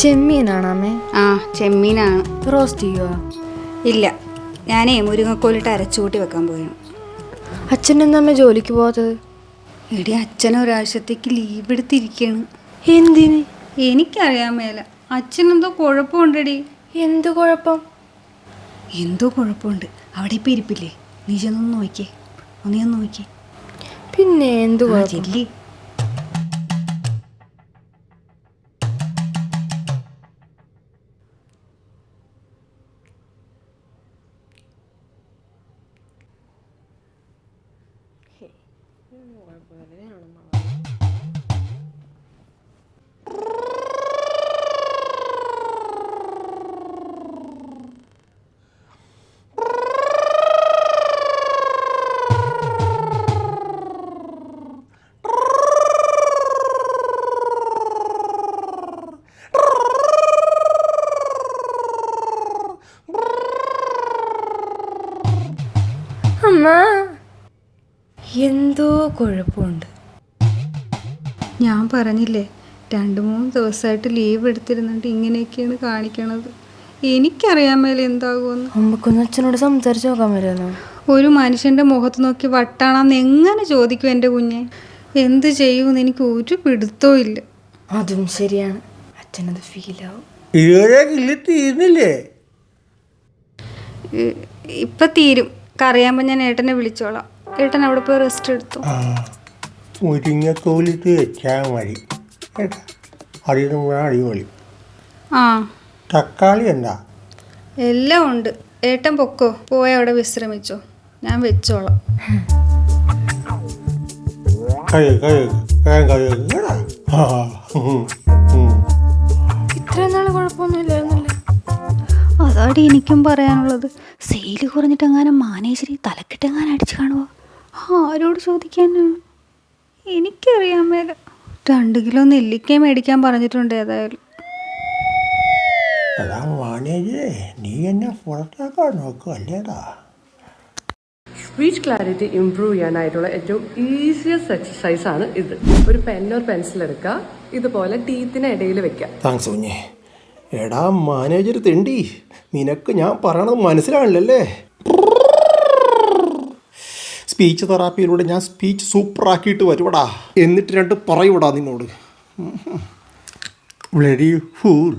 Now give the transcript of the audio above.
ചെമ്മീനാണ് അമ്മേ ആ ചെമ്മീനാണ്. റോസ്റ്റ് ചെയ്യുവോ? ഇല്ല. ഞാനേ മുരിങ്ങക്കോലിട്ട് അരച്ചുകൂട്ടി വെക്കാൻ പോയാണ് അച്ഛൻ എന്താ അമ്മ ജോലിക്ക് പോകാത്തത് എടി അച്ഛൻ ഒരാഴ്ചത്തേക്ക് ലീവ് എടുത്തിരിക്കുകയാണ് എന്തിന്? എനിക്കറിയാൻ മേല. അച്ഛനെന്തോ കുഴപ്പമുണ്ടടി. എന്ത് കുഴപ്പം? എന്തോ കുഴപ്പമുണ്ട്. അവിടെ ഇപ്പം ഇരിപ്പില്ലേ? നീ ചെന്നൊന്ന് നോക്കിയേ ഒന്ന് ഞാൻ നോക്കിയേ പിന്നെ എന്ത് ആ, കുഴപ്പം ചെല്ലി അമ്മ എന്തോ കുഴപ്പമുണ്ട്. ഞാൻ പറഞ്ഞില്ലേ രണ്ട് മൂന്ന് ദിവസമായിട്ട് ലീവ് എടുത്തിരുന്നിട്ട് ഇങ്ങനെയൊക്കെയാണ് കാണിക്കണത്. എനിക്കറിയാൻ മേലെ എന്താകുമെന്ന്. അമ്മക്കൊന്ന് അച്ഛനോട് സംസാരിച്ച് നോക്കാൻ പറ്റുമോ ഒരു മനുഷ്യന്റെ മുഖത്ത് നോക്കി വട്ടാണെന്ന് എങ്ങനെ ചോദിക്കും എന്റെ കുഞ്ഞെ? എന്ത് ചെയ്യുമെന്ന് എനിക്ക് ഒരു പിടുത്തവും ഇല്ല. അതും ശരിയാണ്. അച്ഛനത് ഫീലാവും ഇതുവരെ കിള്ളി ഇപ്പം തീരും. കറിയാകുമ്പോൾ ഞാൻ ഏട്ടനെ വിളിച്ചോളാം. ഏട്ടൻ അവിടെ പോയി റെസ്റ്റ് എടുത്തു. മുരിങ്ങത്തോലിട്ട് വെച്ചാൽ മതി അതിനും അടിപൊളി. ആ. തക്കാളി എന്താ? എല്ലാം ഉണ്ട്. ഏട്ടൻ പൊക്കോ? പോയി അവിടെ വിശ്രമിച്ചോ. ഞാൻ വെച്ചോളാം. നാൾ അതാടി എനിക്കും പറയാനുള്ളത്. സെയിൽ കുറഞ്ഞിട്ടെങ്ങാനും മാനേജരി തലക്കിട്ടെങ്ങാനും അടിച്ചു കാണുമോ ആരോട് ചോദിക്കാനാണ് എനിക്കറിയാൻ മേല. രണ്ട് കിലോ നെല്ലിക്ക മേടിക്കാൻ പറഞ്ഞിട്ടുണ്ട് ഏതായാലും. എടാ നീ എന്നെ പുറത്താക്കാൻ സ്പീച്ച് ക്ലാരിറ്റി ഇംപ്രൂവ് ചെയ്യാനായിട്ടുള്ള ഏറ്റവും ഈസിയസ്റ്റ് എക്സസൈസ് ആണ് ഇത്. ഒരു പെൻ ഓർ പെൻസിൽ എടുക്കുക ഇതുപോലെ ടീത്തിന് ഇടയിൽ വെക്കുക താങ്ക്സ് കുഞ്ഞേ എടാ മാനേജർ തെണ്ടി. നിനക്ക് ഞാൻ പറയണത് മനസ്സിലാണില്ലല്ലേ സ്പീച്ച് തെറാപ്പിയിലൂടെ ഞാൻ സ്പീച്ച് സൂപ്പറാക്കിയിട്ട് വരുവടാ. എന്നിട്ട് രണ്ട് പറയൂടാ നിന്നോട്. Very fool